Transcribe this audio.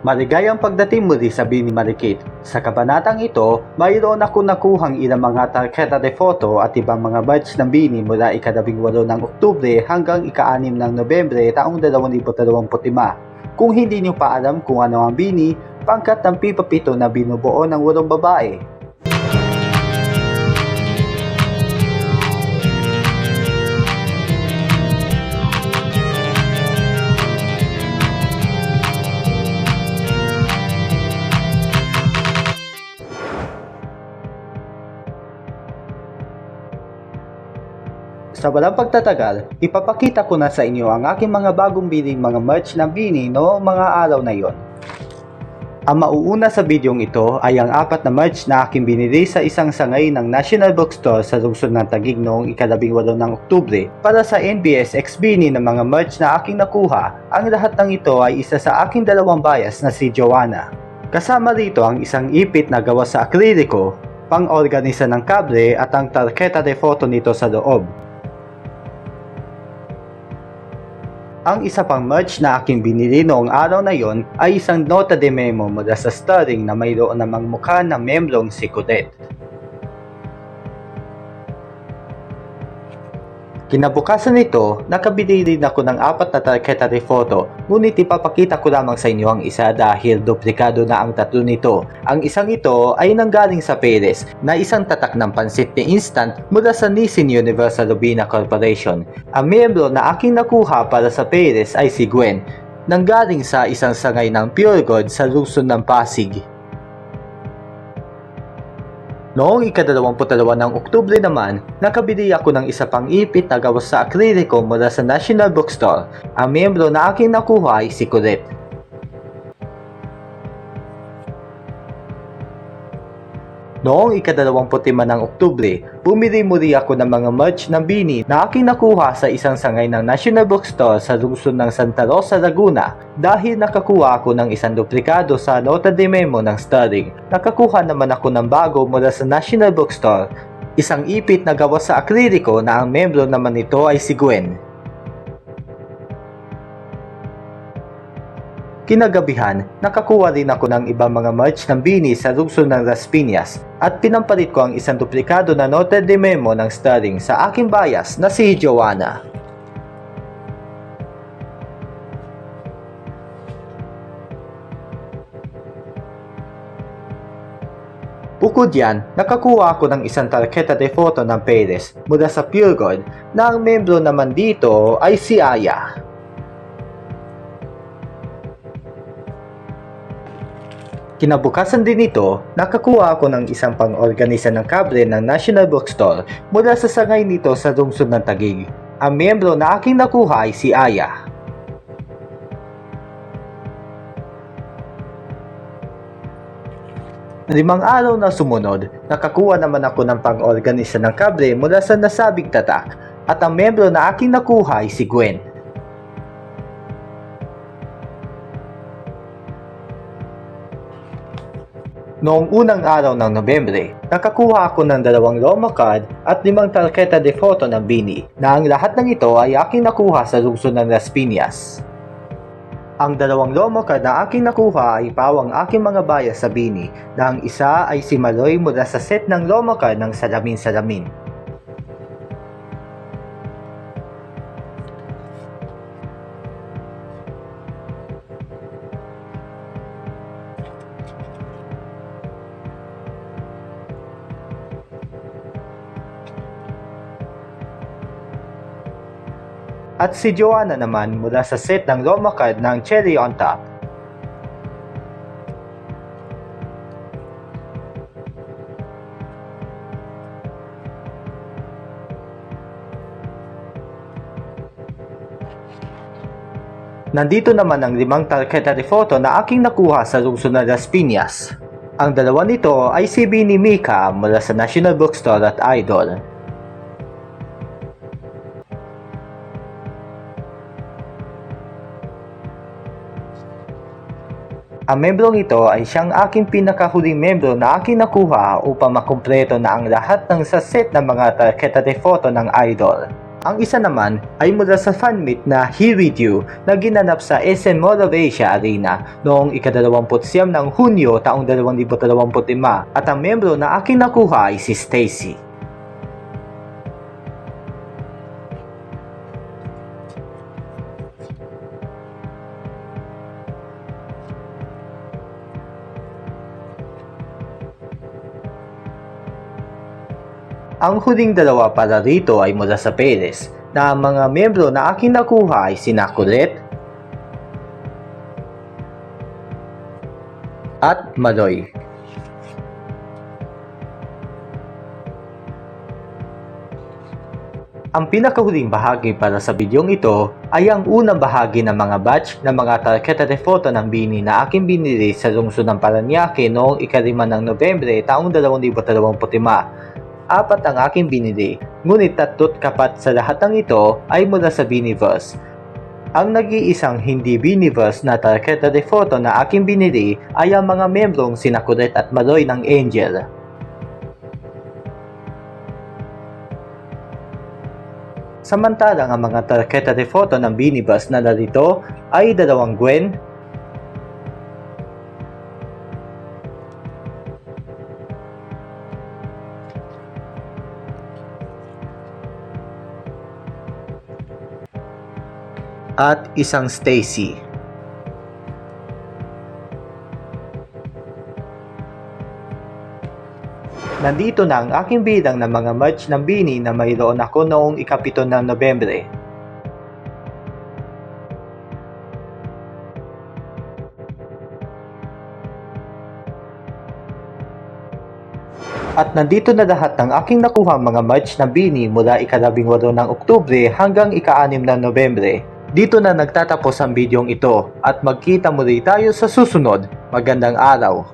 Maligayang pagdating muli sabi ni Marikit. Sa kabanatang ito, mayroon ako nakuhang ilang mga tarketa de photo at ibang mga batch ng bini mula ikadabing walo ng Oktubre hanggang ika-anim ng Nobyembre taong 2025. Kung hindi nyo pa alam kung ano ang bini, pangkat ng pipapito na binubuo ng walong babae. Sa walang pagtatagal, ipapakita ko na sa inyo ang aking mga bagong biling mga merch ng Bini no mga araw na yon. Ang mauuna sa bidyong ito ay ang apat na merch na aking binili sa isang sangay ng National Bookstore sa lungsod ng Taguig noong ikalabing walo ng Oktubre para sa NBS X Bini ng mga merch na aking nakuha. Ang lahat ng ito ay isa sa aking dalawang bias na si Joanna. Kasama rito ang isang ipit na gawa sa akriliko, pang-organisa ng kable at ang tarketa de photo nito sa loob. Ang isa pang merch na aking binili noong araw na yon ay isang nota de memo mula sa Sterling na mayroon namang mukha ng membrong si Colette. Kinabukasan nito, nakabili rin ako ng apat na tarketa de photo, ngunit ipapakita ko lamang sa inyo ang isa dahil duplikado na ang tatlo nito. Ang isang ito ay nanggaling sa Perez na isang tatak ng pansit ni Instant mula sa Nissin Universal Lubina Corporation. Ang miyembro na aking nakuha para sa Perez ay si Gwen, nanggaling sa isang sangay ng Pure Gold sa lungsod ng Pasig. Noong ikadalawamputalawa ng Oktubre naman, nakabili ako ng isa pang ipit na gawa sa akriliko mula sa National Bookstore. Ang miyembro na aking nakuha ay si Colette. Noong ikadalawamput-lima ng Oktubre, bumili muli ako ng mga merch ng Bini na aking nakuha sa isang sangay ng National Bookstore sa lungsod ng Santa Rosa, Laguna dahil nakakuha ako ng isang duplikado sa nota de memo ng Sterling. Nakakuha naman ako ng bago mula sa National Bookstore, isang ipit na gawa sa akriliko na ang membro naman nito ay si Gwen. Kinagabihan, nakakuha din ako ng ibang mga merch ng Bini sa lungsod ng Las Piñas at pinampalit ko ang isang duplikado na nota de memo ng Sterling sa aking bias na si Joanna. Bukod yan, nakakuha ako ng isang tarketa de photo ng Perez mula sa Pure Gold na ang membro naman dito ay si Aya. Kinabukasan din ito, nakakuha ako ng isang pang-organisa ng kable ng National Bookstore mula sa sangay nito sa lungsod ng Taguig. Ang miyembro na aking nakuha ay si Aya. Limang araw na sumunod, nakakuha naman ako ng pang-organisa ng kable mula sa nasabing tatak at ang miyembro na aking nakuha ay si Gwen. Noong unang araw ng Nobyembre, nakakuha ako ng dalawang Roma card at limang tarketa de photo ng Bini na ang lahat ng ito ay aking nakuha sa lungsod ng Las Piñas. Ang dalawang Roma card na aking nakuha ay pawang aking mga bias sa Bini na ang isa ay si Maloy mula sa set ng Roma card ng Salamin Salamin. At si Joanna naman mula sa set ng Roma card ng Cherry on Top. Nandito naman ang limang tarketa de photo na aking nakuha sa lungsod ng Las Piñas. Ang dalawa nito ay si Bini Mika mula sa National Bookstore at Idol. Ang membrong ito ay siyang aking pinakahuling membro na aking nakuha upang makumpleto na ang lahat ng sa set ng mga tarketa photo ng idol. Ang isa naman ay mula sa fanmeet na Here With You na ginanap sa SM Mall of Asia Arena noong ika-29 ng Hunyo taong 2025 at ang membro na aking nakuha ay si Stacy. Ang huling dalawa para rito ay mula sa Perez na ang mga membro na aking nakuha ay sina at Maloy. Ang pinakahuling bahagi para sa bidyong ito ay ang unang bahagi ng mga batch ng mga tarketa de photo ng Bini na aking binili sa lungsod ng Paranaque noong ikalima ng Nobyembre taong 2025 apat ang aking binili, ngunit tatlot kapat sa lahat ng ito ay mula sa Biniverse. Ang nag-iisang hindi Biniverse na tarketa de photo na aking binili ay ang mga membrong sina Kuret at Maloy ng Angel. Samantalang ang mga tarketa de photo ng Biniverse na narito ay dalawang Gwen, at isang Stacy. Nandito na ang aking bilang ng mga merch ng Bini na mayroon ako noong ikapito ng Nobyembre. At nandito na lahat ng aking nakuha mga merch ng Bini mula ikalabing walo ng Oktubre hanggang ika-anim ng Nobyembre. Dito na nagtatapos ang bidyong ito at magkita muli tayo sa susunod. Magandang araw!